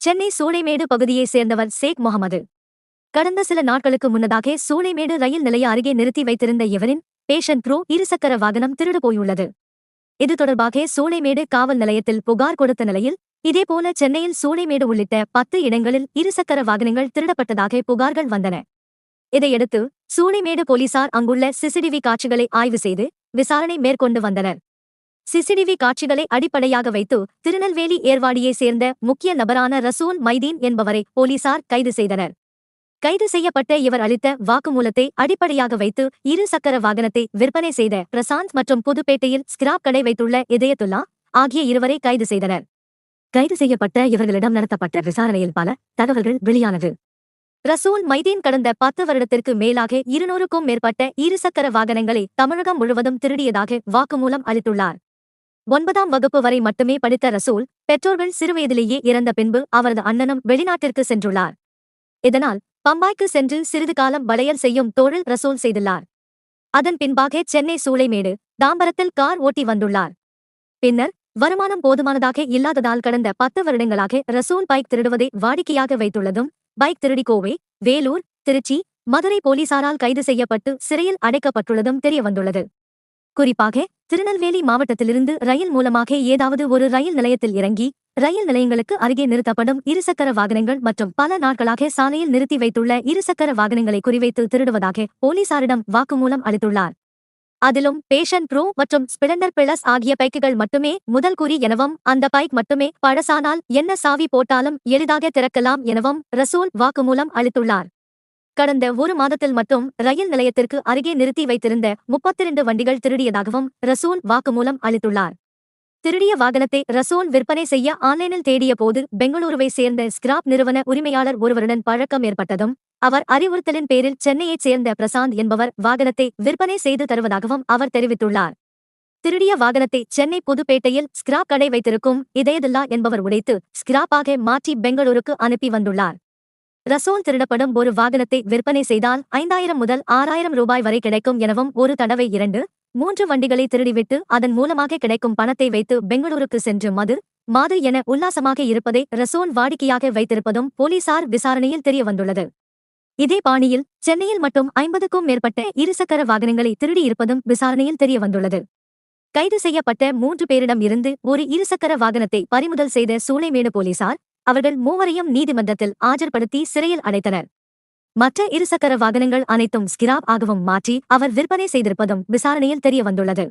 சென்னை சூளைமேடு பகுதியைச் சேர்ந்தவர் ஷேக் முகமது. கடந்த சில நாட்களுக்கு முன்னதாக சூளைமேடு ரயில் நிலைய அருகே நிறுத்தி வைத்திருந்த இவரின் பேஷன் ப்ரோ இருசக்கர வாகனம் திருடு போயுள்ளது. இது தொடர்பாக சூளைமேடு காவல் நிலையத்தில் புகார் கொடுத்த நிலையில் இதேபோல சென்னையில் சூளைமேடு உள்ளிட்ட பத்து இடங்களில் இருசக்கர வாகனங்கள் திருடப்பட்டதாக புகார்கள் வந்தன. இதையடுத்து சூளைமேடு போலீசார் அங்குள்ள சிசிடிவி காட்சிகளை ஆய்வு செய்து விசாரணை மேற்கொண்டு வந்தனர். சிசிடிவி காட்சிகளை அடிப்படையாக வைத்து திருநெல்வேலி ஏர்வாடியைச் சேர்ந்த முக்கிய நபரான ரசூல் மைதீன் என்பவரை போலீசார் கைது செய்தனர். கைது செய்யப்பட்ட இவர் அளித்த வாக்குமூலத்தை அடிப்படையாக வைத்து இரு சக்கர வாகனத்தை விற்பனை செய்த பிரசாந்த் மற்றும் புதுப்பேட்டையில் ஸ்கிராப் கடை வைத்துள்ள இதயத்துல்லா ஆகிய இருவரை கைது செய்தனர். கைது செய்யப்பட்ட இவர்களிடம் நடத்தப்பட்ட விசாரணையில் பல தகவல்கள் வெளியானது. ரசூல் மைதீன் கடந்த பத்து வருடத்திற்கு மேலாக இருநூறுக்கும் மேற்பட்ட இருசக்கர வாகனங்களை தமிழகம் முழுவதும் திருடியதாக வாக்குமூலம் அளித்துள்ளார். ஒன்பதாம் வகுப்பு வரை மட்டுமே படித்த ரசூல் பெற்றோர்கள் சிறுவயதிலேயே இறந்த பின்பு அவரது அண்ணனும் வெளிநாட்டிற்கு சென்றுள்ளார். இதனால் பம்பாய்க்கு சென்று சிறிது காலம் வளையல் செய்யும் தொழில் ரசூல் செய்துள்ளார். அதன் பின்பாக சென்னை சூளைமேடு தாம்பரத்தில் கார் ஓட்டி வந்துள்ளார். பின்னர் வருமானம் போதுமானதாக இல்லாததால் கடந்த பத்து வருடங்களாக ரசூல் பைக் திருடுவதை வாடிக்கையாக வைத்துள்ளதும் பைக் திருடி கோவை வேலூர் திருச்சி மதுரை போலீசாரால் கைது செய்யப்பட்டு சிறையில் அடைக்கப்பட்டுள்ளதும் தெரியவந்துள்ளது. குறிப்பாக திருநெல்வேலி மாவட்டத்திலிருந்து ரயில் மூலமாக ஏதாவது ஒரு ரயில் நிலையத்தில் இறங்கி ரயில் நிலையங்களுக்கு அருகே நிறுத்தப்படும் இருசக்கர வாகனங்கள் மற்றும் பல நாட்களாக சாலையில் நிறுத்தி வைத்துள்ள இருசக்கர வாகனங்களை குறிவைத்து திருடுவதாக போலீசாரிடம் வாக்குமூலம் அளித்துள்ளார். அதிலும் பேஷன் ப்ரோ மற்றும் ஸ்பிளண்டர் பிளஸ் ஆகிய பைக்குகள் மட்டுமே முதல் குறி எனவும் அந்த பைக் மட்டுமே பழசானால் என்ன சாவி போட்டாலும் எளிதாக திறக்கலாம் எனவும் ரசூல் வாக்குமூலம் அளித்துள்ளார். கடந்த ஒரு மாதத்தில் மட்டும் ரயில் நிலையத்திற்கு அருகே நிறுத்தி வைத்திருந்த முப்பத்திரண்டு வண்டிகள் திருடியதாகவும் ரசூன் வாக்குமூலம் அளித்துள்ளார். திருடிய வாகனத்தை ரசோன் விற்பனை செய்ய ஆன்லைனில் தேடிய போது பெங்களூருவை சேர்ந்த ஸ்கிராப் நிறுவன உரிமையாளர் ஒருவருடன் பழக்கம் ஏற்பட்டதும் அவர் அறிவுறுத்தலின் பேரில் சென்னையைச் சேர்ந்த பிரசாந்த் என்பவர் வாகனத்தை விற்பனை செய்து தருவதாகவும் அவர் தெரிவித்துள்ளார். திருடிய வாகனத்தை சென்னை புதுப்பேட்டையில் ஸ்கிராப் கடை வைத்திருக்கும் இதயதுல்லா என்பவர் உடைத்து ஸ்கிராப்பாக மாற்றி பெங்களூருக்கு அனுப்பி வந்துள்ளார். ரசோல் திருடப்படும் ஒரு வாகனத்தை விற்பனை செய்தால் ஐந்தாயிரம் முதல் ஆறாயிரம் ரூபாய் வரை கிடைக்கும் எனவும் ஒரு தடவை இரண்டு மூன்று வண்டிகளை திருடிவிட்டு அதன் மூலமாக கிடைக்கும் பணத்தை வைத்து பெங்களூருக்கு சென்று மது மாது என உல்லாசமாக இருப்பதை ரசோன் வாடிக்கையாக வைத்திருப்பதும் போலீசார் விசாரணையில் தெரியவந்துள்ளது. இதே பாணியில் சென்னையில் மட்டும் ஐம்பதுக்கும் மேற்பட்ட இருசக்கர வாகனங்களை திருடியிருப்பதும் விசாரணையில் தெரியவந்துள்ளது. கைது செய்யப்பட்ட மூன்று பேரிடம் இருந்து ஒரு இருசக்கர வாகனத்தை பறிமுதல் செய்த சூளைமேடு போலீசார் அவர்கள் மூவரையும் நீதிமன்றத்தில் ஆஜர்படுத்தி சிறையில் அடைத்தனர். மற்ற இருசக்கர வாகனங்கள் அனைத்தும் ஸ்கிராப் ஆகவும் மாற்றி அவர் விற்பனை செய்திருப்பதும் விசாரணையில் தெரியவந்துள்ளது.